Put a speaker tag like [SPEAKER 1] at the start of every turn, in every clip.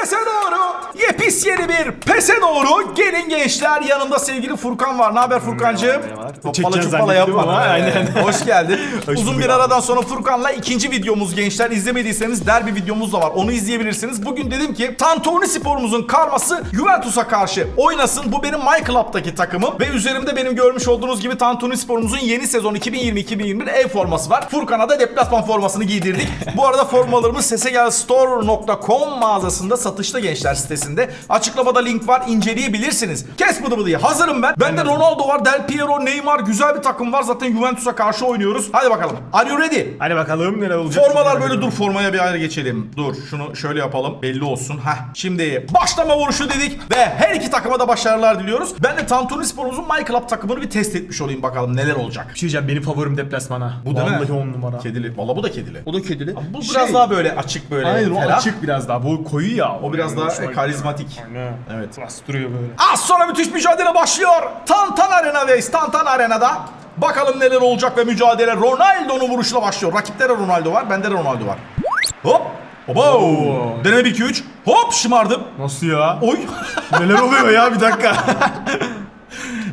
[SPEAKER 1] Sese doğru, yepis yeni bir pese doğru. Gelin gençler, yanımda sevgili Furkan var. Ne haber Furkancığım?
[SPEAKER 2] merhabalar.
[SPEAKER 1] Hoppala
[SPEAKER 2] Çekeceğiz
[SPEAKER 1] çuppala
[SPEAKER 2] zannettim
[SPEAKER 1] yapma.
[SPEAKER 2] ama aynen.
[SPEAKER 1] Hoş geldin.
[SPEAKER 2] Hoş
[SPEAKER 1] Uzun bir aradan sonra Furkan'la ikinci videomuz gençler. İzlemediyseniz derbi videomuz da var. Onu izleyebilirsiniz. Bugün dedim ki Tantuni sporumuzun karması Juventus'a karşı oynasın. Bu benim My Club'daki takımım. Ve üzerimde benim görmüş olduğunuz gibi Tantuni sporumuzun yeni sezon 2020-2021 ev forması var. Furkan'a da deplasman formasını giydirdik. Bu arada formalarımız sesegelstore.com mağazasında satışta gençler sitesinde. Açıklamada link var inceleyebilirsiniz. Kes bıdı bıdıyı hazırım ben. Bende Ronaldo var, Del Piero, Neymar güzel bir takım var. Zaten Juventus'a karşı oynuyoruz. Hadi bakalım. Are you ready?
[SPEAKER 2] Hadi bakalım neler olacak.
[SPEAKER 1] Formalar böyle dur formaya bir ayrı geçelim. Dur şunu şöyle yapalım. Belli olsun. Heh. Şimdi başlama vuruşu dedik ve her iki takıma da başarılar diliyoruz. Ben de Tantuni Spor'umuzun My Club takımını bir test etmiş olayım bakalım neler olacak.
[SPEAKER 2] Bir şey diyeceğim benim favorim deplasmana.
[SPEAKER 1] Bu değil mi?
[SPEAKER 2] Vallahi on numara.
[SPEAKER 1] Kedili. Valla bu da kedili.
[SPEAKER 2] O da kedili.
[SPEAKER 1] Bu
[SPEAKER 2] Şey-
[SPEAKER 1] biraz daha böyle açık böyle
[SPEAKER 2] Aynen o
[SPEAKER 1] ferah.
[SPEAKER 2] açık biraz daha. Bu koyu ya.
[SPEAKER 1] O biraz daha e, karizmatik.
[SPEAKER 2] Aynen.
[SPEAKER 1] Evet.
[SPEAKER 2] Bastırıyor böyle.
[SPEAKER 1] Az sonra müthiş mücadele başlıyor. Tantan Arena'dayız. Tantan Arena'da. Bakalım neler olacak ve mücadele Ronaldo'nun vuruşuyla başlıyor. Rakipte de Ronaldo var. Bende de Ronaldo var. Hop. Oba. Deneme 1-2-3. Hop şımardım.
[SPEAKER 2] Nasıl ya?
[SPEAKER 1] Oy.
[SPEAKER 2] neler oluyor ya bir dakika.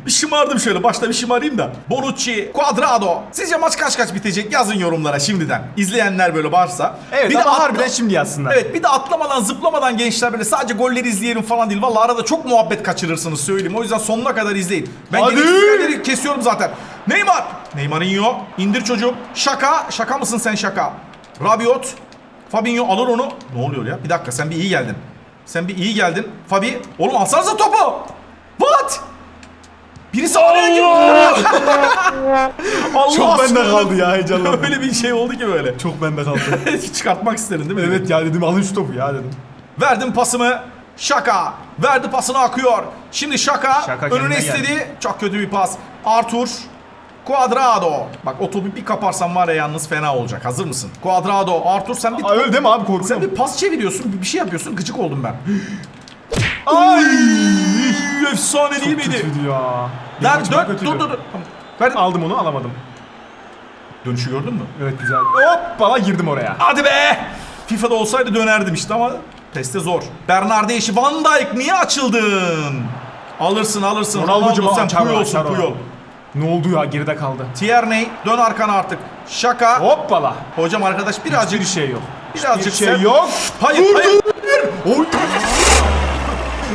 [SPEAKER 1] bir şımardım şöyle. Başta bir şımarayım da. Bonucci, Cuadrado. Sizce maç kaç kaç bitecek? Yazın yorumlara şimdiden. İzleyenler böyle varsa.
[SPEAKER 2] evet
[SPEAKER 1] bir de
[SPEAKER 2] ama
[SPEAKER 1] atla-
[SPEAKER 2] harbiden şimdi yazsınlar.
[SPEAKER 1] Evet bir de atlamadan zıplamadan gençler böyle sadece golleri izleyelim falan değil. Vallahi arada çok muhabbet kaçırırsınız söyleyeyim. O yüzden sonuna kadar izleyin. Ben
[SPEAKER 2] Hadi.
[SPEAKER 1] kesiyorum zaten. Neymar. Neymar iniyor. İndir çocuğum. Şaka. Şaka mısın sen şaka? Rabiot. Fabinho alır onu. Ne oluyor ya? Bir dakika sen bir iyi geldin. Sen bir iyi geldin. Fabi. Oğlum alsanıza topu. What? Birisi araya girdi. Allah
[SPEAKER 2] Çok bende
[SPEAKER 1] aşkına.
[SPEAKER 2] kaldı ya heyecanlandım.
[SPEAKER 1] Öyle bir şey oldu ki böyle.
[SPEAKER 2] Çok bende kaldı.
[SPEAKER 1] Çıkartmak istedin değil mi?
[SPEAKER 2] evet ya dedim alın şu topu ya dedim.
[SPEAKER 1] Verdim pasımı. Şaka. Verdi pasını akıyor. Şimdi Şaka,
[SPEAKER 2] Şaka
[SPEAKER 1] önüne
[SPEAKER 2] kendine
[SPEAKER 1] istedi. Çok kötü bir pas. Artur. Cuadrado. Bak o topu bir kaparsan var ya yalnız fena olacak. Hazır mısın? Cuadrado. Artur sen bir
[SPEAKER 2] Aa, öyle mi abi
[SPEAKER 1] sen
[SPEAKER 2] korkuyorum.
[SPEAKER 1] bir pas çeviriyorsun, bir şey yapıyorsun. Gıcık oldum ben.
[SPEAKER 2] Ay!
[SPEAKER 1] Efsane değil miydi?
[SPEAKER 2] kötüydü ya. Benim
[SPEAKER 1] Lan
[SPEAKER 2] açımdan kötüydü.
[SPEAKER 1] dur dur dur. Tamam. Verdim.
[SPEAKER 2] Aldım onu alamadım.
[SPEAKER 1] Dönüşü gördün mü?
[SPEAKER 2] Evet güzel. Hoppala girdim oraya.
[SPEAKER 1] Hadi be! FIFA'da olsaydı dönerdim işte ama teste zor. Bernardeşi Van Dijk niye açıldın? Alırsın alırsın.
[SPEAKER 2] Ronaldo'cum
[SPEAKER 1] Ronaldo sen
[SPEAKER 2] açar o,
[SPEAKER 1] Puyol'sun
[SPEAKER 2] açar o.
[SPEAKER 1] Puyol.
[SPEAKER 2] Ne oldu ya geride kaldı.
[SPEAKER 1] Tierney dön arkana artık. Şaka.
[SPEAKER 2] Hoppala.
[SPEAKER 1] Hocam arkadaş birazcık
[SPEAKER 2] Hiçbir şey yok.
[SPEAKER 1] birazcık
[SPEAKER 2] Hiçbir şey
[SPEAKER 1] sen-
[SPEAKER 2] yok.
[SPEAKER 1] Hayır hayır.
[SPEAKER 2] Oy.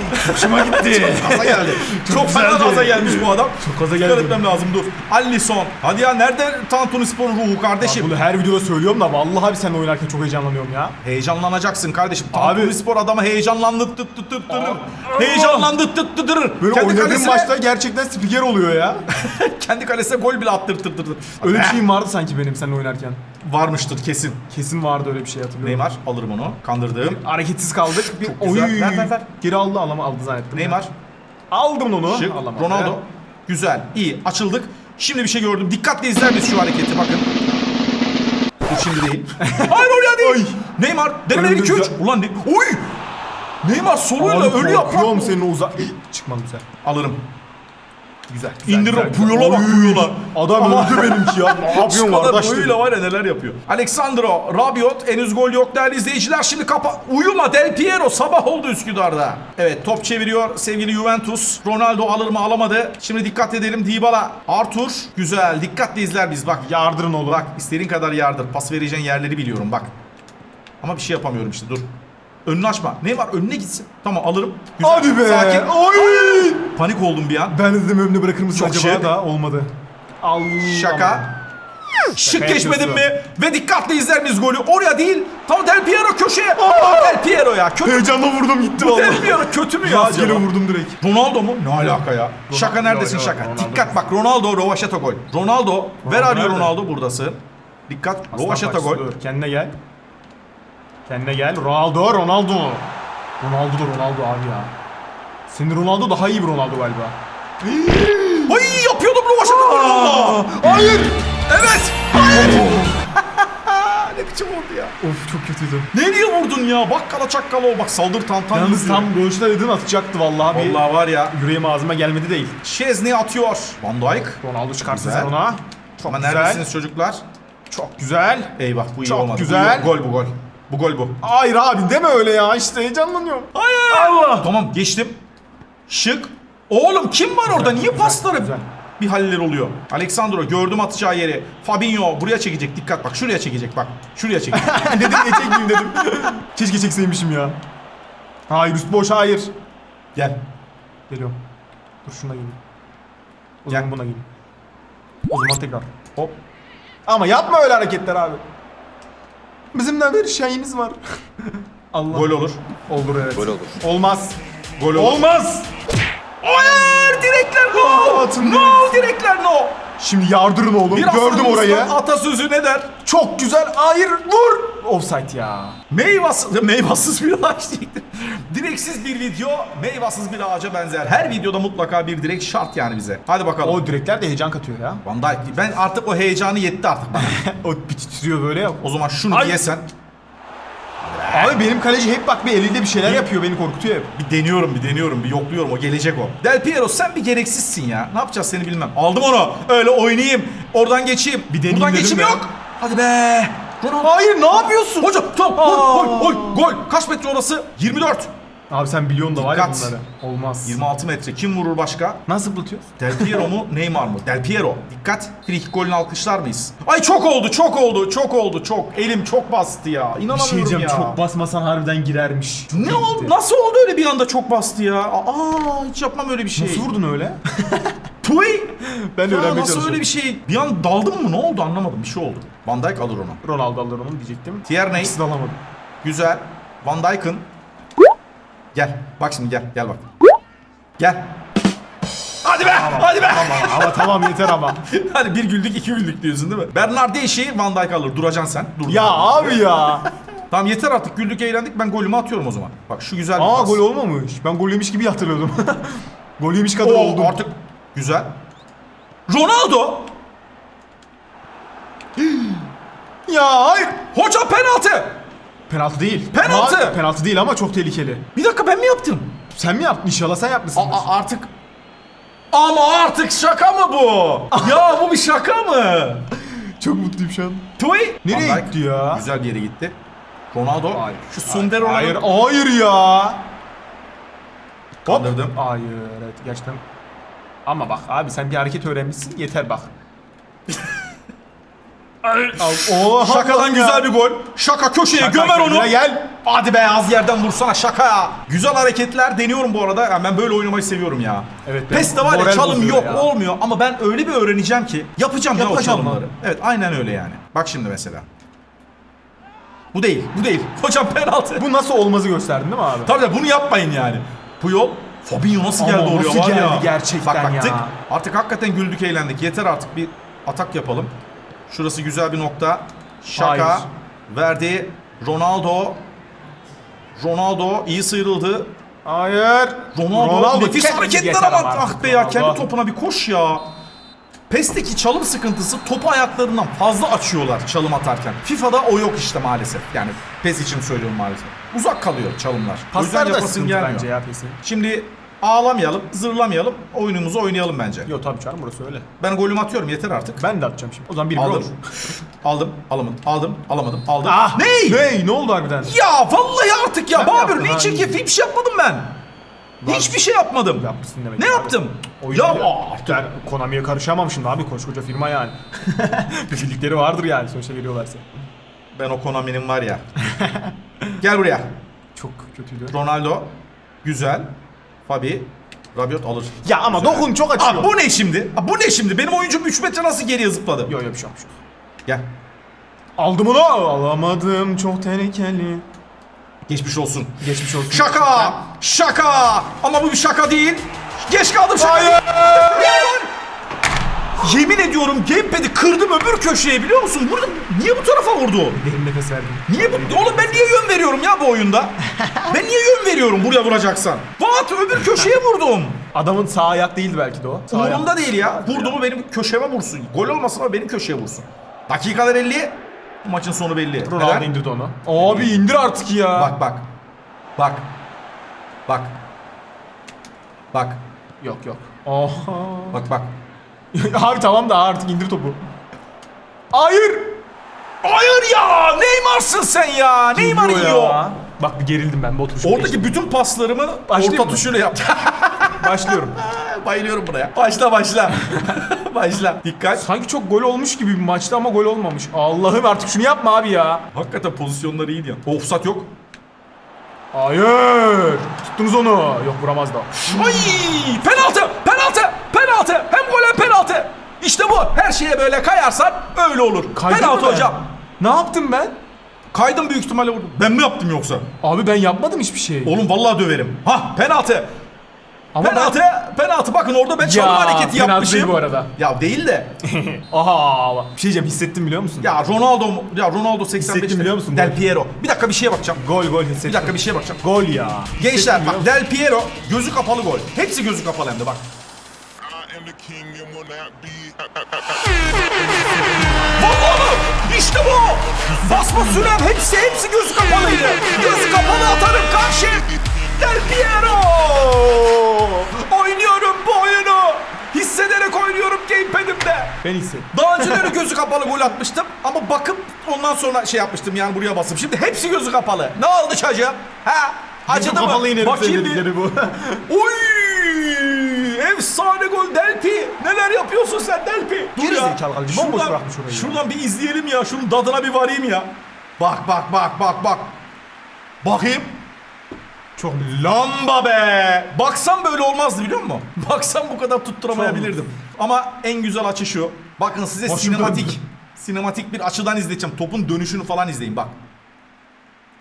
[SPEAKER 2] Hoşuma gitti.
[SPEAKER 1] Gaza geldi. Çok fena gaza gelmiş bu adam.
[SPEAKER 2] Çok gaza geldi.
[SPEAKER 1] etmem lazım dur. Allison. Hadi ya nerede Tantuni Spor'un ruhu kardeşim?
[SPEAKER 2] Bunu her videoda söylüyorum da vallahi abi seninle oynarken çok heyecanlanıyorum ya.
[SPEAKER 1] Heyecanlanacaksın kardeşim. Tantuni
[SPEAKER 2] Abi-
[SPEAKER 1] Spor adamı heyecanlandı tıt tıt tıt tırır. Heyecanlandı tıt tıt tırır.
[SPEAKER 2] Böyle
[SPEAKER 1] Kendi
[SPEAKER 2] oynadığım
[SPEAKER 1] kalesine-
[SPEAKER 2] maçta gerçekten spiker oluyor ya.
[SPEAKER 1] kendi kalesine gol bile attırtırdı.
[SPEAKER 2] Öyle bir şeyim vardı sanki benim seninle oynarken.
[SPEAKER 1] Varmıştır kesin.
[SPEAKER 2] Kesin vardı öyle bir şey hatırlıyorum.
[SPEAKER 1] Neymar alırım onu. Kandırdım.
[SPEAKER 2] Hareketsiz kaldık. Bir
[SPEAKER 1] Çok güzel. Ver, ver, ver.
[SPEAKER 2] Geri aldı alama aldı zannettim.
[SPEAKER 1] Neymar.
[SPEAKER 2] Aldım onu.
[SPEAKER 1] Şık.
[SPEAKER 2] Alamadı.
[SPEAKER 1] Ronaldo. Güzel. iyi. Açıldık. Şimdi bir şey gördüm. Dikkatle izler miyiz şu hareketi bakın. Bu şimdi değil. Hayır oraya değil. Neymar. Deneme
[SPEAKER 2] Önümde
[SPEAKER 1] 2 3.
[SPEAKER 2] güzel.
[SPEAKER 1] Ulan ne? Oy! Neymar soluyla ölü yaprak.
[SPEAKER 2] korkuyorum senin o uzak... Çıkmadım sen.
[SPEAKER 1] Alırım.
[SPEAKER 2] Güzel. güzel
[SPEAKER 1] İndir o
[SPEAKER 2] güzel.
[SPEAKER 1] Puyol'a bak! Puyol'a.
[SPEAKER 2] Adam öldü benimki ya. Ne yapıyorsun kardeş dedi.
[SPEAKER 1] var ya neler yapıyor. Alexandro, Rabiot henüz gol yok değerli izleyiciler. Şimdi kapa... Uyuma Del Piero sabah oldu Üsküdar'da. Evet top çeviriyor sevgili Juventus. Ronaldo alır mı alamadı. Şimdi dikkat edelim Dybala. Arthur güzel dikkatli izler biz bak.
[SPEAKER 2] Yardırın oğlum.
[SPEAKER 1] Bak istediğin kadar yardır. Pas vereceğin yerleri biliyorum bak. Ama bir şey yapamıyorum işte dur. Önünü açma. Ne var önüne gitsin. Tamam alırım. Güzel.
[SPEAKER 2] Hadi be.
[SPEAKER 1] Sakin.
[SPEAKER 2] Oy!
[SPEAKER 1] Panik oldum bir an.
[SPEAKER 2] Ben de dedim önüne bırakır mısın
[SPEAKER 1] Çok
[SPEAKER 2] acaba
[SPEAKER 1] şık.
[SPEAKER 2] da olmadı. Allah.
[SPEAKER 1] Şaka. Şık geçmedin mi? Ve dikkatle izler miyiz golü? Oraya değil. Tam Del Piero köşeye. Del Piero ya. Kötü.
[SPEAKER 2] Heyecanla vurdum gitti
[SPEAKER 1] Bu Del. Piero kötü mü ya?
[SPEAKER 2] Rastgele
[SPEAKER 1] acaba?
[SPEAKER 2] vurdum direkt.
[SPEAKER 1] Ronaldo mu? Ne alaka ya? Şaka neredesin şaka?
[SPEAKER 2] Ronaldo.
[SPEAKER 1] Dikkat bak Ronaldo Rovaşata gol. Ronaldo, ver arıyor
[SPEAKER 2] nerede?
[SPEAKER 1] Ronaldo buradasın. Dikkat Rovaşata gol.
[SPEAKER 2] Dur, Kendine gel. Kendine gel. Ronaldo, Ronaldo. Ronaldo da Ronaldo abi ya. Senin Ronaldo daha iyi bir Ronaldo galiba.
[SPEAKER 1] Ay yapıyordum Rovaşata Ronaldo.
[SPEAKER 2] Hayır.
[SPEAKER 1] Evet. Hayır. ne biçim oldu ya?
[SPEAKER 2] Of çok kötüydü.
[SPEAKER 1] Nereye vurdun ya? Bakkala çakkala o bak saldır tantan.
[SPEAKER 2] Yalnız
[SPEAKER 1] yürüyor.
[SPEAKER 2] tam Ronaldo dedin atacaktı vallahi. Bir
[SPEAKER 1] Vallahi var ya.
[SPEAKER 2] yüreğim ağzıma gelmedi değil.
[SPEAKER 1] Şezni atıyor. Van Dijk.
[SPEAKER 2] Ronaldo çıkarsın sen ona. Çok
[SPEAKER 1] Ama
[SPEAKER 2] güzel.
[SPEAKER 1] neredesiniz çocuklar?
[SPEAKER 2] Çok güzel.
[SPEAKER 1] Eyvah bu iyi
[SPEAKER 2] Çok
[SPEAKER 1] olmadı. Bu
[SPEAKER 2] güzel.
[SPEAKER 1] iyi- Gol bu gol. Bu gol bu.
[SPEAKER 2] Hayır abi deme öyle ya işte heyecanlanıyorum.
[SPEAKER 1] Hayır. Allah. Tamam geçtim. Şık. Oğlum kim var orada? Niye
[SPEAKER 2] güzel,
[SPEAKER 1] pasları
[SPEAKER 2] güzel.
[SPEAKER 1] bir haller oluyor? Alexandro gördüm atacağı yeri. Fabinho buraya çekecek. Dikkat bak şuraya çekecek bak. Şuraya çekecek.
[SPEAKER 2] dedim niye çekmeyeyim dedim. Keşke çekseymişim ya. Hayır üst boş hayır.
[SPEAKER 1] Gel.
[SPEAKER 2] Geliyorum. Dur şuna geleyim. O
[SPEAKER 1] Gel.
[SPEAKER 2] zaman buna geleyim. O zaman tekrar. Hop. Ama yapma öyle hareketler abi. Bizim de bir şeyimiz var. Allah.
[SPEAKER 1] Gol olur.
[SPEAKER 2] Olur evet.
[SPEAKER 3] Gol olur.
[SPEAKER 2] Olmaz.
[SPEAKER 1] Gol olur.
[SPEAKER 2] Olmaz.
[SPEAKER 1] Hayır direkler no.
[SPEAKER 2] atın
[SPEAKER 1] No direkler no.
[SPEAKER 2] Şimdi yardırın oğlum.
[SPEAKER 1] Bir
[SPEAKER 2] Gördüm orayı.
[SPEAKER 1] Atasözü ne der?
[SPEAKER 2] Çok güzel. Hayır vur. Offside ya.
[SPEAKER 1] Meyvasız, meyvasız bir ağaç diyecektim. Direksiz bir video, meyvasız bir ağaca benzer. Her videoda mutlaka bir direk şart yani bize. Hadi bakalım.
[SPEAKER 2] O direkler de heyecan katıyor ya.
[SPEAKER 1] Van Dijk, ben artık o heyecanı yetti artık bana.
[SPEAKER 2] o bir titriyor böyle ya.
[SPEAKER 1] O zaman şunu
[SPEAKER 2] Ay.
[SPEAKER 1] yesen.
[SPEAKER 2] Abi benim kaleci hep bak bir eliyle bir şeyler yapıyor beni korkutuyor hep.
[SPEAKER 1] Bir deniyorum, bir deniyorum, bir yokluyorum. O gelecek o. Del Piero sen bir gereksizsin ya. Ne yapacağız seni bilmem. Aldım onu. Öyle oynayayım. Oradan geçeyim.
[SPEAKER 2] Bir deneyeyim
[SPEAKER 1] Buradan
[SPEAKER 2] dedim
[SPEAKER 1] geçeyim
[SPEAKER 2] ya.
[SPEAKER 1] yok. Hadi be.
[SPEAKER 2] Hayır ne yapıyorsun?
[SPEAKER 1] Hocam tamam. Gol, gol, gol, gol. Kaç metre orası? 24.
[SPEAKER 2] Abi sen biliyorsun da var ya
[SPEAKER 1] Dikkat.
[SPEAKER 2] bunları. Olmaz.
[SPEAKER 1] 26 metre. Kim vurur başka?
[SPEAKER 2] Nasıl zıplatıyorsun?
[SPEAKER 1] Del Piero mu Neymar mı? Del Piero. Dikkat. Frikik golünü alkışlar mıyız? Ay çok oldu çok oldu çok oldu çok. Elim çok bastı ya.
[SPEAKER 2] Bir
[SPEAKER 1] İnanamıyorum
[SPEAKER 2] şey diyeceğim
[SPEAKER 1] ya.
[SPEAKER 2] çok basmasan harbiden girermiş.
[SPEAKER 1] Ne oldu? Nasıl oldu öyle bir anda çok bastı ya? Aa hiç yapmam öyle bir şey.
[SPEAKER 2] Nasıl vurdun öyle?
[SPEAKER 1] Tuy.
[SPEAKER 2] Ben
[SPEAKER 1] Ya
[SPEAKER 2] öğrenmeye
[SPEAKER 1] nasıl
[SPEAKER 2] çalışıyorum.
[SPEAKER 1] öyle bir şey? Bir an daldım mı? Ne oldu anlamadım. Bir şey oldu. Van Dijk alır onu.
[SPEAKER 2] Ronaldo alır onu diyecektim.
[SPEAKER 1] Tierney.
[SPEAKER 2] İkisini alamadım.
[SPEAKER 1] Güzel. Van Dijk'ın. Gel. Bak şimdi gel. Gel bak. Gel. Hadi be. Hadi be.
[SPEAKER 2] Ama, ama tamam yeter ama.
[SPEAKER 1] Hani bir güldük iki güldük diyorsun değil mi? Bernard Deşi Van Dijk alır. Duracaksın sen. Dur.
[SPEAKER 2] ya abi ya.
[SPEAKER 1] Tamam yeter artık güldük eğlendik ben golümü atıyorum o zaman. Bak şu güzel bir
[SPEAKER 2] Aa
[SPEAKER 1] pas.
[SPEAKER 2] gol olmamış. Ben gol yemiş gibi hatırlıyordum. gol yemiş kadar
[SPEAKER 1] Oo,
[SPEAKER 2] oldum.
[SPEAKER 1] Artık güzel. Ronaldo.
[SPEAKER 2] Ya hayır.
[SPEAKER 1] Hocam penaltı.
[SPEAKER 2] Penaltı değil.
[SPEAKER 1] Penaltı!
[SPEAKER 2] Ama, penaltı değil ama çok tehlikeli.
[SPEAKER 1] Bir dakika ben mi yaptım?
[SPEAKER 2] Sen mi yaptın inşallah sen yapmışsın.
[SPEAKER 1] Aa, artık ama artık şaka mı bu? ya bu bir şaka mı?
[SPEAKER 2] Çok mutluyum şu an.
[SPEAKER 1] Tuy.
[SPEAKER 2] Nereye
[SPEAKER 1] Van Dijk
[SPEAKER 2] gitti ya?
[SPEAKER 1] Güzel bir yere gitti. Ronaldo.
[SPEAKER 2] Hayır.
[SPEAKER 1] Şu Sunder Ronaldo.
[SPEAKER 2] Hayır, hayır ya. Hop.
[SPEAKER 1] Kaldırdım.
[SPEAKER 2] Hayır, evet gerçekten. Ama bak abi sen bir hareket öğrenmişsin yeter bak. Oha,
[SPEAKER 1] Şakadan güzel bir gol. Şaka köşeye
[SPEAKER 2] Şaka
[SPEAKER 1] gömer onu.
[SPEAKER 2] Gel.
[SPEAKER 1] Hadi be az yerden vursana şaka. Güzel hareketler deniyorum bu arada. Yani ben böyle oynamayı seviyorum ya.
[SPEAKER 2] Evet,
[SPEAKER 1] PES'te var ya çalım yok
[SPEAKER 2] ya.
[SPEAKER 1] olmuyor ama ben öyle bir öğreneceğim ki yapacağım, ya o
[SPEAKER 2] Yapacağım
[SPEAKER 1] çalımları.
[SPEAKER 2] lan.
[SPEAKER 1] Evet aynen öyle yani. Bak şimdi mesela. Bu değil, bu değil. Hocam penaltı.
[SPEAKER 2] Bu nasıl olmazı gösterdin değil mi abi?
[SPEAKER 1] Tabii de bunu yapmayın yani. Puyol, Fabinho nasıl
[SPEAKER 2] Ama
[SPEAKER 1] geldi oraya
[SPEAKER 2] nasıl
[SPEAKER 1] var ya.
[SPEAKER 2] geldi gerçekten
[SPEAKER 1] bak, bak,
[SPEAKER 2] ya.
[SPEAKER 1] tık. Artık hakikaten güldük eğlendik. Yeter artık bir atak yapalım. Şurası güzel bir nokta. Şaka
[SPEAKER 2] Hayır.
[SPEAKER 1] verdi. Ronaldo. Ronaldo iyi sıyrıldı.
[SPEAKER 2] Hayır.
[SPEAKER 1] Ronaldo, nefis
[SPEAKER 2] kendisi
[SPEAKER 1] hareketler ama ah be ya kendi
[SPEAKER 2] Ronaldo.
[SPEAKER 1] topuna bir koş ya. PES'teki çalım sıkıntısı topu ayaklarından fazla açıyorlar çalım atarken. FIFA'da o yok işte maalesef. Yani PES için söylüyorum maalesef. Uzak kalıyor çalımlar.
[SPEAKER 2] Paslar da sıkıntı
[SPEAKER 1] gelmiyor.
[SPEAKER 2] bence ya pesin.
[SPEAKER 1] Şimdi ağlamayalım, zırlamayalım, oyunumuzu oynayalım bence.
[SPEAKER 2] Yok tabii canım burası öyle.
[SPEAKER 1] Ben golümü atıyorum yeter artık.
[SPEAKER 2] Ben de atacağım şimdi. O zaman bir
[SPEAKER 1] aldım.
[SPEAKER 2] olur.
[SPEAKER 1] aldım, alamadım, aldım, alamadım, aldım.
[SPEAKER 2] Ah!
[SPEAKER 1] Ney?
[SPEAKER 2] Ney? Ne oldu harbiden?
[SPEAKER 1] Ya vallahi artık ya
[SPEAKER 2] Sen
[SPEAKER 1] Babür
[SPEAKER 2] yaptın
[SPEAKER 1] ne
[SPEAKER 2] ha?
[SPEAKER 1] çekiyor? Bir şey yapmadım ben. Hiçbir şey yapmadım.
[SPEAKER 2] Yapmışsın demek
[SPEAKER 1] Ne
[SPEAKER 2] ki abi.
[SPEAKER 1] yaptım?
[SPEAKER 2] Oyuncu
[SPEAKER 1] ya
[SPEAKER 2] ya.
[SPEAKER 1] artık.
[SPEAKER 2] Ben Konami'ye karışamam şimdi abi koskoca firma yani. bir bildikleri vardır yani sonuçta veriyorlarsa.
[SPEAKER 1] Ben o Konami'nin var ya. Gel buraya.
[SPEAKER 2] Çok kötüydü.
[SPEAKER 1] Ronaldo. Güzel. Fabi. Rabiot alır.
[SPEAKER 2] Ya ama
[SPEAKER 1] Güzel.
[SPEAKER 2] dokun çok açıyor.
[SPEAKER 1] Aa, bu ne şimdi? Aa, bu ne şimdi? Benim oyuncum 3 metre nasıl geriye zıpladı?
[SPEAKER 2] Yok yok bir şey bir şey.
[SPEAKER 1] Gel.
[SPEAKER 2] Aldım onu. Alamadım çok tehlikeli.
[SPEAKER 1] Geçmiş olsun.
[SPEAKER 2] Geçmiş olsun.
[SPEAKER 1] Şaka! Şaka! Ama bu bir şaka değil. Geç kaldım şaka.
[SPEAKER 2] Hayır!
[SPEAKER 1] Yemin ediyorum gamepad'i kırdım öbür köşeye biliyor musun? Vurdum. Niye bu tarafa vurdu?
[SPEAKER 2] Derin nefes verdim.
[SPEAKER 1] Niye bu? Oğlum ben niye yön veriyorum ya bu oyunda? ben niye yön veriyorum buraya vuracaksan? What? Öbür köşeye vurdum.
[SPEAKER 2] Adamın sağ ayak değildi belki de o. Sağ ayak.
[SPEAKER 1] Umurumda değil ya. Vurdu mu benim köşeme vursun. Gol olmasın ama benim köşeye vursun. Dakikalar 50. Bu maçın sonu belli.
[SPEAKER 2] Ronaldo
[SPEAKER 1] Neden?
[SPEAKER 2] indirdi onu. Abi indir artık ya.
[SPEAKER 1] Bak bak. Bak. Bak. Bak.
[SPEAKER 2] Yok yok. Oha.
[SPEAKER 1] Bak bak.
[SPEAKER 2] Abi tamam da artık indir topu. Hayır.
[SPEAKER 1] Hayır ya! Neymar'sın sen ya! Neymar
[SPEAKER 2] Yiyor ya. Bak bir gerildim ben bu oturuşu.
[SPEAKER 1] Oradaki bütün paslarımı
[SPEAKER 2] Başlayayım
[SPEAKER 1] orta
[SPEAKER 2] mı?
[SPEAKER 1] tuşuyla yaptım.
[SPEAKER 2] Başlıyorum.
[SPEAKER 1] Bayılıyorum buraya. Başla başla. başla. Dikkat.
[SPEAKER 2] Sanki çok gol olmuş gibi bir maçtı ama gol olmamış. Allah'ım artık şunu yapma abi ya.
[SPEAKER 1] Hakikaten pozisyonları iyiydi ya. Offside yok.
[SPEAKER 2] Hayır. Tuttunuz onu. Yok vuramaz da.
[SPEAKER 1] Ay! Penaltı! Penaltı! Penaltı! Hem gol hem penaltı. İşte bu. Her şeye böyle kayarsan öyle olur.
[SPEAKER 2] Kaydın
[SPEAKER 1] penaltı
[SPEAKER 2] mı ben?
[SPEAKER 1] hocam.
[SPEAKER 2] Ne yaptım ben?
[SPEAKER 1] Kaydım büyük ihtimalle vurdum. Ben mi yaptım yoksa?
[SPEAKER 2] Abi ben yapmadım hiçbir şey.
[SPEAKER 1] Oğlum vallahi döverim. Ha penaltı.
[SPEAKER 2] Ama
[SPEAKER 1] penaltı. Penaltı. Bakın orada ben çalım
[SPEAKER 2] Ya,
[SPEAKER 1] hareketi
[SPEAKER 2] penaltı
[SPEAKER 1] yapmışım.
[SPEAKER 2] değil bu arada.
[SPEAKER 1] Ya değil de.
[SPEAKER 2] Aha. bak, Bir şey diyeceğim hissettim biliyor musun?
[SPEAKER 1] Ya Ronaldo mu- ya Ronaldo 85
[SPEAKER 2] Hissettim biliyor musun?
[SPEAKER 1] Del Piero. Bir dakika bir şeye bakacağım.
[SPEAKER 2] Gol gol hissettim.
[SPEAKER 1] Bir dakika bir şeye bakacağım.
[SPEAKER 2] Gol ya.
[SPEAKER 1] Gençler bak Del Piero gözü kapalı gol. Hepsi gözü kapalı hem de bak.
[SPEAKER 3] The king and will not be.
[SPEAKER 1] Vallahi işte bu. Basma süren hepsi hepsi gözü kapalıydı. Gözü kapalı atarım karşı. Del Piero. Oynuyorum bu oyunu. Hissederek oynuyorum gamepad'imde.
[SPEAKER 2] Ben hissettim.
[SPEAKER 1] Daha önceleri gözü kapalı gol atmıştım ama bakıp ondan sonra şey yapmıştım yani buraya basıp. Şimdi hepsi gözü kapalı. Ne oldu çocuğum? Ha? Acıdı mı? Bakayım bir.
[SPEAKER 2] bu.
[SPEAKER 1] Oy! Efsane gol Delpi. Neler yapıyorsun sen Delpi? Dur
[SPEAKER 2] Geri
[SPEAKER 1] ya.
[SPEAKER 2] zekalı bomboş
[SPEAKER 1] Şuradan-
[SPEAKER 2] bırakmış orayı ya.
[SPEAKER 1] Şuradan bir izleyelim ya. Şunun dadına bir varayım ya. Bak bak bak bak bak. Bakayım.
[SPEAKER 2] Çok
[SPEAKER 1] Lamba be. Baksam böyle olmazdı biliyor musun? Baksam bu kadar tutturamayabilirdim. Ama en güzel açı şu. Bakın size
[SPEAKER 2] Başım
[SPEAKER 1] sinematik.
[SPEAKER 2] döndü.
[SPEAKER 1] Sinematik bir açıdan izleyeceğim. Topun dönüşünü falan izleyin bak.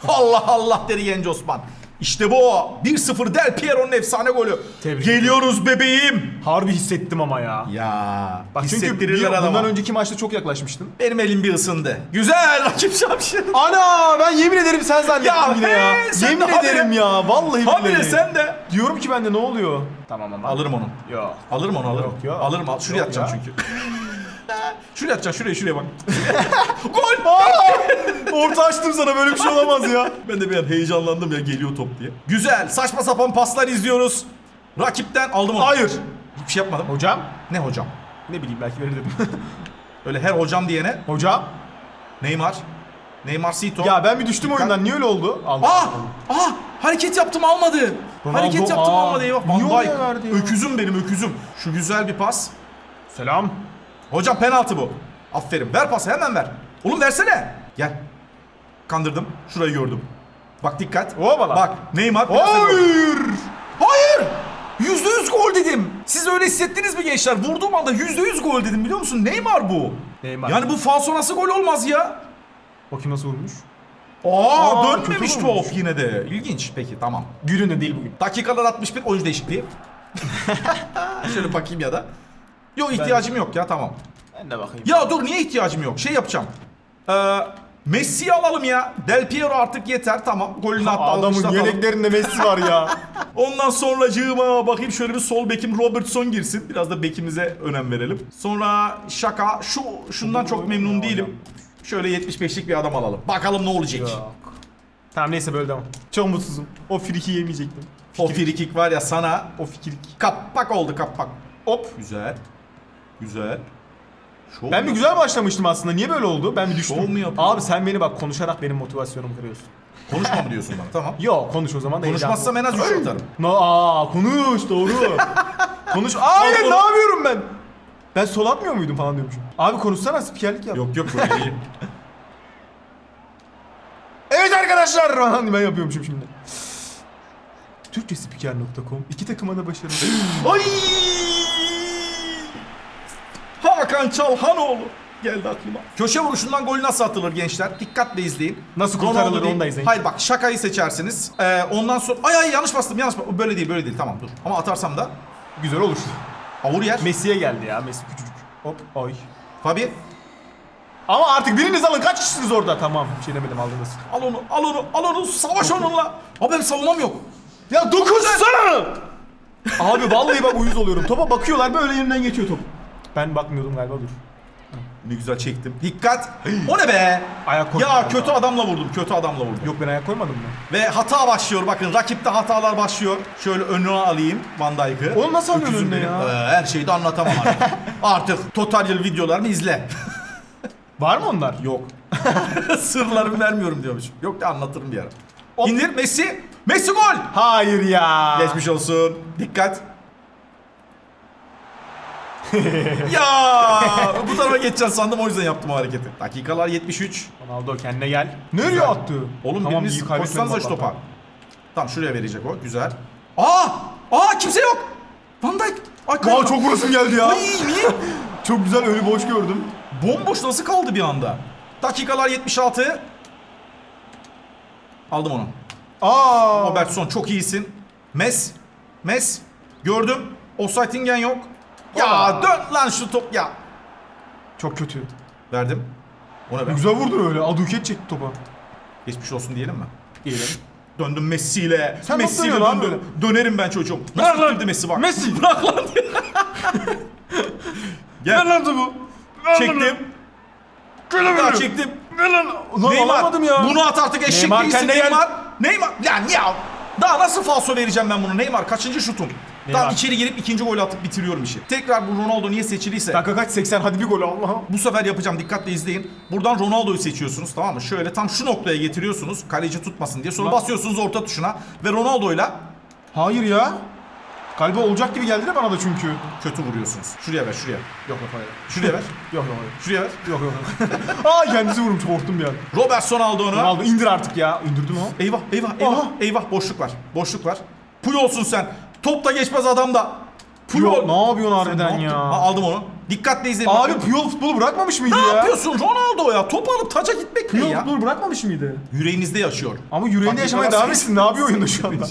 [SPEAKER 1] Allah Allah dedi Genç Osman. İşte bu. 1-0 Del Piero'nun efsane golü.
[SPEAKER 2] Tebrik
[SPEAKER 1] Geliyoruz bebeğim.
[SPEAKER 2] Harbi hissettim ama ya.
[SPEAKER 1] Ya.
[SPEAKER 2] Bak çünkü bir,
[SPEAKER 1] hissettirirler adama.
[SPEAKER 2] bundan önceki maçta çok yaklaşmıştın.
[SPEAKER 1] Benim elim bir ısındı. Güzel rakip şapşın.
[SPEAKER 2] Ana ben yemin ederim sen zannettim
[SPEAKER 1] Ya
[SPEAKER 2] yine ya.
[SPEAKER 1] he, sen
[SPEAKER 2] Yemin
[SPEAKER 1] de habire-
[SPEAKER 2] ederim ya. Vallahi
[SPEAKER 1] Habire
[SPEAKER 2] billahi.
[SPEAKER 1] sen de.
[SPEAKER 2] Diyorum ki bende ne oluyor? Tamam ama.
[SPEAKER 1] Alırım onu.
[SPEAKER 2] Yok.
[SPEAKER 1] Alırım onu alırım.
[SPEAKER 2] Yok ya.
[SPEAKER 1] Alırım al. Şuraya
[SPEAKER 2] Yok
[SPEAKER 1] atacağım
[SPEAKER 2] ya.
[SPEAKER 1] çünkü. şuraya atacağım şuraya şuraya bak. Gol.
[SPEAKER 2] Orta açtım sana böyle bir şey olamaz ya.
[SPEAKER 1] Ben de bir an heyecanlandım ya geliyor top diye. Güzel saçma sapan paslar izliyoruz. Rakipten aldım onu.
[SPEAKER 2] Hayır.
[SPEAKER 1] Bir şey yapmadım.
[SPEAKER 2] Hocam?
[SPEAKER 1] Ne hocam?
[SPEAKER 2] Ne bileyim belki verirdim.
[SPEAKER 1] Öyle her hocam diyene
[SPEAKER 2] Hocam?
[SPEAKER 1] Neymar. Neymar Sito.
[SPEAKER 2] Ya ben bir düştüm oyundan. Niye öyle oldu? Allah
[SPEAKER 1] Aa! Aa! Hareket yaptım almadı.
[SPEAKER 2] Ronaldo,
[SPEAKER 1] hareket yaptım
[SPEAKER 2] aa.
[SPEAKER 1] almadı eyvah. Van Dijk. Öküzüm benim öküzüm. Şu güzel bir pas.
[SPEAKER 2] Selam.
[SPEAKER 1] Hocam penaltı bu. Aferin. Ver pası hemen ver. Oğlum versene. Gel. Kandırdım. Şurayı gördüm. Bak dikkat.
[SPEAKER 2] Hoppala.
[SPEAKER 1] Bak Neymar.
[SPEAKER 2] Hayır.
[SPEAKER 1] Hayır. Yüzde yüz gol dedim. Siz öyle hissettiniz mi gençler? Vurduğum anda yüzde yüz gol dedim biliyor musun? Neymar bu.
[SPEAKER 2] Neymar.
[SPEAKER 1] Yani bu falso nasıl gol olmaz ya?
[SPEAKER 2] Bakayım nasıl vurmuş.
[SPEAKER 1] Aa,
[SPEAKER 2] Aa,
[SPEAKER 1] dönmemiş top yine de. İlginç. Peki tamam.
[SPEAKER 2] Günün de değil bugün.
[SPEAKER 1] Dakikalar 61 oyuncu değişikliği. Şöyle bakayım ya da. Yok ihtiyacım yok ya tamam.
[SPEAKER 2] Ben de bakayım.
[SPEAKER 1] Ya dur niye ihtiyacım yok? Şey yapacağım. Ee, Messi'yi alalım ya. Del Piero artık yeter tamam. Golünü attı
[SPEAKER 2] Adamın yeleklerinde Messi var ya.
[SPEAKER 1] Ondan sonra cığıma bakayım şöyle bir sol bekim Robertson girsin. Biraz da bekimize önem verelim. Sonra şaka şu şundan çok memnun değilim. Şöyle 75'lik bir adam alalım. Bakalım ne olacak.
[SPEAKER 2] Yok. Tamam neyse böyle devam. Çok mutsuzum. O friki yemeyecektim.
[SPEAKER 1] O free kick var ya sana
[SPEAKER 2] O fikirik.
[SPEAKER 1] kapak oldu kapak.
[SPEAKER 2] Hop.
[SPEAKER 1] Güzel. Güzel. Şov
[SPEAKER 2] Ben bir güzel başlamıştım aslında. Niye böyle oldu? Ben bir düştüm.
[SPEAKER 1] Şov mu yapıyorsun?
[SPEAKER 2] Abi sen beni bak konuşarak benim motivasyonumu kırıyorsun.
[SPEAKER 1] Konuşma mı diyorsun bana tamam.
[SPEAKER 2] Yok konuş o zaman da
[SPEAKER 1] Konuşmazsam en az 3 atarım.
[SPEAKER 2] No, aa konuş doğru. konuş. Hayır
[SPEAKER 1] Al,
[SPEAKER 2] ne yapıyorum ben? Ben sol atmıyor muydum falan diyormuşum. Abi konuşsana spikerlik yap.
[SPEAKER 1] Yok yok böyle değil.
[SPEAKER 2] Evet arkadaşlar falan ben yapıyormuşum şimdi. Türkçespiker.com İki takıma da başarılı.
[SPEAKER 1] Ay! Hakan Çalhanoğlu geldi aklıma. Köşe vuruşundan gol nasıl atılır gençler? Dikkatle izleyin.
[SPEAKER 2] Nasıl kurtarılır
[SPEAKER 1] Ronaldo değil.
[SPEAKER 2] onu da izleyin.
[SPEAKER 1] Hayır bak şakayı seçersiniz. Ee, ondan sonra ay ay yanlış bastım yanlış bastım. Böyle değil böyle değil tamam dur. Ama atarsam da
[SPEAKER 2] Güzel olur.
[SPEAKER 1] avur yer.
[SPEAKER 2] Messi'ye geldi ya. Messi küçücük. Hop ay.
[SPEAKER 1] Fabi
[SPEAKER 2] Ama artık biriniz alın. Kaç kişisiniz orada? Tamam. Bir şey demedim aldınız.
[SPEAKER 1] al onu al onu al onu savaş onunla. Abi benim savunmam yok.
[SPEAKER 2] Ya dokunsana! Abi vallahi bak uyuz oluyorum. Topa bakıyorlar böyle yerinden geçiyor top. Ben bakmıyordum galiba dur.
[SPEAKER 1] Ne güzel çektim. Dikkat. O ne be?
[SPEAKER 2] Ayak koydum
[SPEAKER 1] Ya kötü adamla vurdum. Kötü adamla vurdum.
[SPEAKER 2] Yok ben ayak koymadım mı?
[SPEAKER 1] Ve hata başlıyor bakın. Rakipte hatalar başlıyor. Şöyle önüne alayım Van Dijk'ı.
[SPEAKER 2] Oğlum nasıl alıyorsun önüne ya?
[SPEAKER 1] Ee, her şeyi de anlatamam artık. artık Total Yıl videolarını izle.
[SPEAKER 2] Var mı onlar?
[SPEAKER 1] Yok. Sırlarımı vermiyorum diyormuş. Yok da anlatırım bir ara. İndir Messi. Messi gol.
[SPEAKER 2] Hayır ya.
[SPEAKER 1] Geçmiş olsun. Dikkat. ya bu tarafa geçeceğim sandım o yüzden yaptım o hareketi. Dakikalar 73.
[SPEAKER 2] Ronaldo kendine gel. Nereye
[SPEAKER 1] Güzel.
[SPEAKER 2] attı?
[SPEAKER 1] Oğlum
[SPEAKER 2] tamam,
[SPEAKER 1] biriniz koşsanıza şu topa. Tamam şuraya verecek o. Güzel. Aa! Aa kimse yok. Van Dijk. Ay,
[SPEAKER 2] Aa çok vurasım geldi ya.
[SPEAKER 1] Ay, niye?
[SPEAKER 2] Çok güzel önü boş gördüm.
[SPEAKER 1] Bomboş nasıl kaldı bir anda? Dakikalar 76. Aldım onu.
[SPEAKER 2] Aa.
[SPEAKER 1] Robertson çok iyisin. Mes. Mes. Gördüm. Offside'ingen yok. Ya
[SPEAKER 2] Aa.
[SPEAKER 1] dön lan şu top ya.
[SPEAKER 2] Çok kötü.
[SPEAKER 1] Verdim. O ne be?
[SPEAKER 2] Güzel vurdun öyle. Aduket çekti topa.
[SPEAKER 1] Geçmiş olsun diyelim mi?
[SPEAKER 2] Diyelim.
[SPEAKER 1] Döndüm Messi ile.
[SPEAKER 2] Sen
[SPEAKER 1] Messi
[SPEAKER 2] nasıl
[SPEAKER 1] ile
[SPEAKER 2] dönüyorsun
[SPEAKER 1] döndüm.
[SPEAKER 2] abi
[SPEAKER 1] Dönerim ben çocuğum. Nasıl
[SPEAKER 2] lan.
[SPEAKER 1] bitirdi Messi bak.
[SPEAKER 2] Messi.
[SPEAKER 1] Bırak lan diye. Gel.
[SPEAKER 2] lan topu.
[SPEAKER 1] Çektim. Daha çektim.
[SPEAKER 2] Ulan
[SPEAKER 1] Neymar.
[SPEAKER 2] alamadım ya.
[SPEAKER 1] Bunu at artık eşek
[SPEAKER 2] Neymar
[SPEAKER 1] değilsin
[SPEAKER 2] kendine gel.
[SPEAKER 1] Neymar. Neymar. Ya ya. Daha nasıl falso vereceğim ben bunu? Neymar kaçıncı şutum? Tamam
[SPEAKER 2] Neymar.
[SPEAKER 1] içeri girip ikinci golü atıp bitiriyorum işi. Tekrar bu Ronaldo niye seçiliyse
[SPEAKER 2] Dakika kaç? 80 hadi bir gol Allah'ım.
[SPEAKER 1] bu sefer yapacağım dikkatle izleyin. Buradan Ronaldo'yu seçiyorsunuz tamam mı? Şöyle tam şu noktaya getiriyorsunuz kaleci tutmasın diye. Sonra
[SPEAKER 2] Ulan.
[SPEAKER 1] basıyorsunuz orta tuşuna ve Ronaldo'yla
[SPEAKER 2] Hayır ya. Galiba olacak gibi geldi de bana da çünkü.
[SPEAKER 1] kötü vuruyorsunuz. Şuraya ver şuraya.
[SPEAKER 2] Yok yok hayır.
[SPEAKER 1] Şuraya ver.
[SPEAKER 2] Yok yok hayır.
[SPEAKER 1] Şuraya ver.
[SPEAKER 2] Yok yok. Aa kendisi vurmuş korktum bir an.
[SPEAKER 1] Robertson aldı onu.
[SPEAKER 2] Ronaldo indir artık ya. İndirdi mi o?
[SPEAKER 1] Eyvah eyvah eyvah
[SPEAKER 2] Aha.
[SPEAKER 1] eyvah boşluk var. Boşluk var. Puyolsun sen. Top da geçmez adam da. Puyol.
[SPEAKER 2] Ne yapıyorsun harbiden ya?
[SPEAKER 1] Ha, aldım onu. Dikkatle izleyin.
[SPEAKER 2] Abi. Puyol futbolu bırakmamış mıydı
[SPEAKER 1] ne
[SPEAKER 2] ya?
[SPEAKER 1] yapıyorsun Ronaldo ya? Topu alıp taca gitmek ne
[SPEAKER 2] Puyol
[SPEAKER 1] ya?
[SPEAKER 2] futbolu bırakmamış mıydı?
[SPEAKER 1] Yüreğinizde yaşıyor.
[SPEAKER 2] Ama yüreğinde
[SPEAKER 1] Bak,
[SPEAKER 2] yaşamaya devam etsin. Ne yapıyor oyunda şu anda?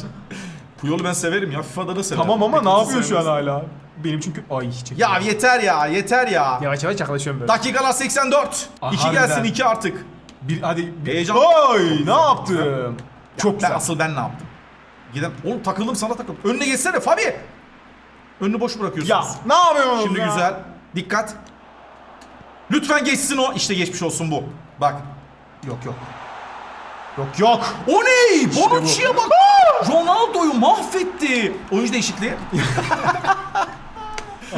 [SPEAKER 1] Puyol'u ben severim ya. FIFA'da da severim.
[SPEAKER 2] tamam ama
[SPEAKER 1] Peki,
[SPEAKER 2] ne
[SPEAKER 1] nasıl
[SPEAKER 2] yapıyor şu an hala? Benim çünkü... Ay çek.
[SPEAKER 1] Ya yeter ya yeter ya.
[SPEAKER 2] Yavaş yavaş yaklaşıyorum böyle.
[SPEAKER 1] Dakikalar 84.
[SPEAKER 2] Ah,
[SPEAKER 1] 2
[SPEAKER 2] harbiden.
[SPEAKER 1] gelsin 2 artık.
[SPEAKER 2] Bir, hadi. Bir...
[SPEAKER 1] Heyecan.
[SPEAKER 2] Oy ne yaptım? Çok
[SPEAKER 1] Ben
[SPEAKER 2] güzel.
[SPEAKER 1] asıl ben ne yaptım? Gidem. Oğlum takıldım sana takıldım. Önüne geçsene Fabi. Önünü boş bırakıyorsunuz.
[SPEAKER 2] Ya ne yapıyorsun
[SPEAKER 1] Şimdi
[SPEAKER 2] ya?
[SPEAKER 1] güzel. Dikkat. Lütfen geçsin o. İşte geçmiş olsun bu. Bak.
[SPEAKER 2] Yok yok. Yok yok.
[SPEAKER 1] O ne?
[SPEAKER 2] bu.
[SPEAKER 1] Bonucci'ye bak. Ronaldo'yu mahvetti. Oyuncu değişikliği.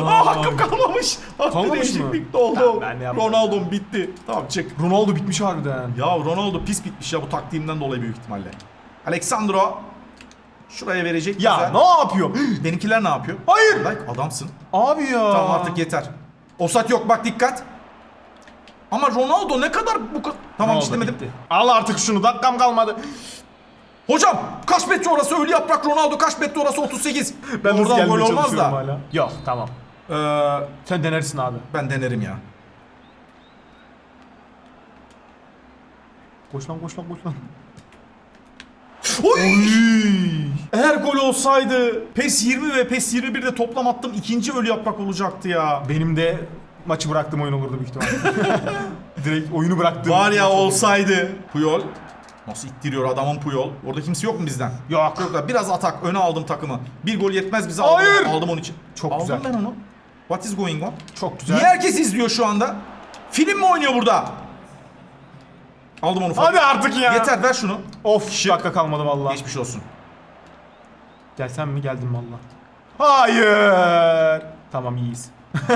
[SPEAKER 1] Aa, hakkım kalmamış. Hakkı
[SPEAKER 2] Kalmamış
[SPEAKER 1] değişiklik de oldu.
[SPEAKER 2] Ben yapmadım.
[SPEAKER 1] Ronaldo'm bitti. Tamam çık.
[SPEAKER 2] Ronaldo bitmiş harbiden.
[SPEAKER 1] Ya Ronaldo pis bitmiş ya bu taktiğimden dolayı büyük ihtimalle. Alexandro şuraya verecek.
[SPEAKER 2] Ya
[SPEAKER 1] güzel.
[SPEAKER 2] ne yapıyor?
[SPEAKER 1] Benimkiler ne yapıyor?
[SPEAKER 2] Hayır.
[SPEAKER 1] Like adamsın.
[SPEAKER 2] Abi ya.
[SPEAKER 1] Tamam artık yeter. Offside yok bak dikkat. Ama Ronaldo ne kadar bu kadar... Tamam hiç demedim.
[SPEAKER 2] bitti. Al artık şunu dakikam kalmadı.
[SPEAKER 1] Hocam kaç metre orası ölü yaprak Ronaldo kaç metre orası 38.
[SPEAKER 2] Ben
[SPEAKER 1] Oradan gol olmaz da.
[SPEAKER 2] hala. Yok tamam.
[SPEAKER 1] Ee,
[SPEAKER 2] Sen denersin abi.
[SPEAKER 1] ben denerim ya.
[SPEAKER 2] Koş lan koş lan koş lan.
[SPEAKER 1] Oy! Eğer gol olsaydı PES 20 ve PES 21'de toplam attım ikinci ölü yaprak olacaktı ya.
[SPEAKER 2] Benim de maçı bıraktığım oyun olurdu büyük ihtimalle. Direkt oyunu bıraktım.
[SPEAKER 1] Var ya olsaydı. Puyol. Nasıl ittiriyor adamın Puyol. Orada kimse yok mu bizden?
[SPEAKER 2] Yok.
[SPEAKER 1] Yok da biraz atak öne aldım takımı. Bir gol yetmez bize
[SPEAKER 2] Hayır!
[SPEAKER 1] aldım, aldım onun için.
[SPEAKER 2] Çok
[SPEAKER 1] aldım
[SPEAKER 2] güzel.
[SPEAKER 1] ben onu. What is going on?
[SPEAKER 2] Çok güzel.
[SPEAKER 1] Niye herkes izliyor şu anda? Film mi oynuyor burada? Aldım onu
[SPEAKER 2] Hadi artık ya.
[SPEAKER 1] Yeter ver şunu.
[SPEAKER 2] Of
[SPEAKER 1] Şık.
[SPEAKER 2] dakika kalmadı vallahi.
[SPEAKER 1] Geçmiş olsun.
[SPEAKER 2] Gelsen mi geldim valla. Hayır. Tamam iyiyiz.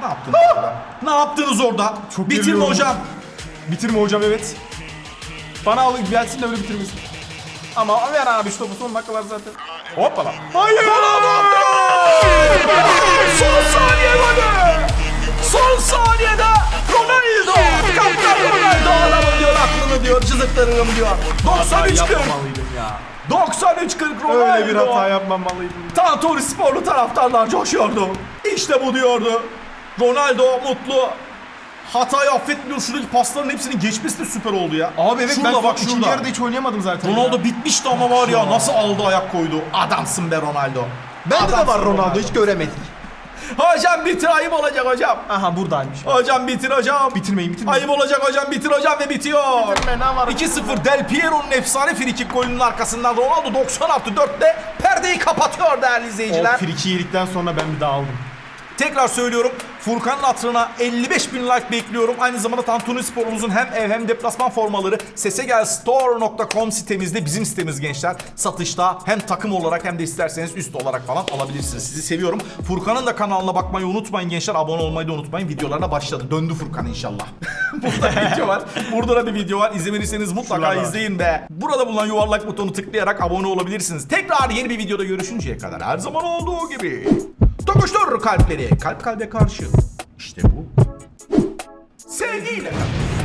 [SPEAKER 1] Ne yaptınız orada? Ne yaptınız orada?
[SPEAKER 2] Çok
[SPEAKER 1] Bitirme
[SPEAKER 2] geliyorum.
[SPEAKER 1] hocam.
[SPEAKER 2] Bitirme hocam evet. Bana al gelsin de öyle bitirmesin. Ama ver abi şu topu son dakikalar zaten. Hoppala. Hayır.
[SPEAKER 1] Son saniye golü! Son saniyede Ronaldo! Kaptan Ronaldo adamın diyor aklını diyor cızıklarım diyor. 93 40.
[SPEAKER 2] Yapmamalıydım ya.
[SPEAKER 1] 93 40 Ronaldo.
[SPEAKER 2] Öyle bir hata yapmamalıydım.
[SPEAKER 1] Tantori sporlu taraftarlar coşuyordu. İşte bu diyordu. Ronaldo mutlu. Hatayı affetmiyor. Şuradaki pasların hepsinin geçmesi de süper oldu ya.
[SPEAKER 2] Abi evet
[SPEAKER 1] şurada
[SPEAKER 2] ben
[SPEAKER 1] bak
[SPEAKER 2] ikinci
[SPEAKER 1] şurada.
[SPEAKER 2] yarıda hiç oynayamadım zaten.
[SPEAKER 1] Ronaldo
[SPEAKER 2] ya.
[SPEAKER 1] bitmişti ama var ya nasıl aldı ayak koydu. Adamsın be Ronaldo.
[SPEAKER 4] Bende de var Ronaldo hiç göremedik.
[SPEAKER 1] Hocam bitir ayıp olacak hocam.
[SPEAKER 2] Aha buradaymış.
[SPEAKER 1] Hocam bitir hocam.
[SPEAKER 2] Bitirmeyin bitirmeyin.
[SPEAKER 1] Ayıp olacak hocam bitir hocam ve bitiyor.
[SPEAKER 2] Bitirme, ne var?
[SPEAKER 1] 2-0 Del Piero'nun efsane frikik golünün arkasından Ronaldo 90 artı 4'te perdeyi kapatıyor değerli
[SPEAKER 2] O
[SPEAKER 1] izleyiciler.
[SPEAKER 2] friki yedikten sonra ben bir daha aldım.
[SPEAKER 1] Tekrar söylüyorum Furkan'ın hatırına 55 bin like bekliyorum. Aynı zamanda Tantuni Spor'umuzun hem ev hem deplasman formaları sesegelsstore.com sitemizde bizim sitemiz gençler. Satışta hem takım olarak hem de isterseniz üst olarak falan alabilirsiniz. Sizi seviyorum. Furkan'ın da kanalına bakmayı unutmayın gençler. Abone olmayı da unutmayın. Videolarına başladı. Döndü Furkan inşallah. Burada bir video var. Burada da bir video var. İzlemediyseniz mutlaka
[SPEAKER 2] Şurada.
[SPEAKER 1] izleyin be. Burada bulunan yuvarlak butonu tıklayarak abone olabilirsiniz. Tekrar yeni bir videoda görüşünceye kadar her zaman olduğu gibi. Tokuştur kalpleri. Kalp kalbe karşı. İşte bu. Sevgiyle kalın.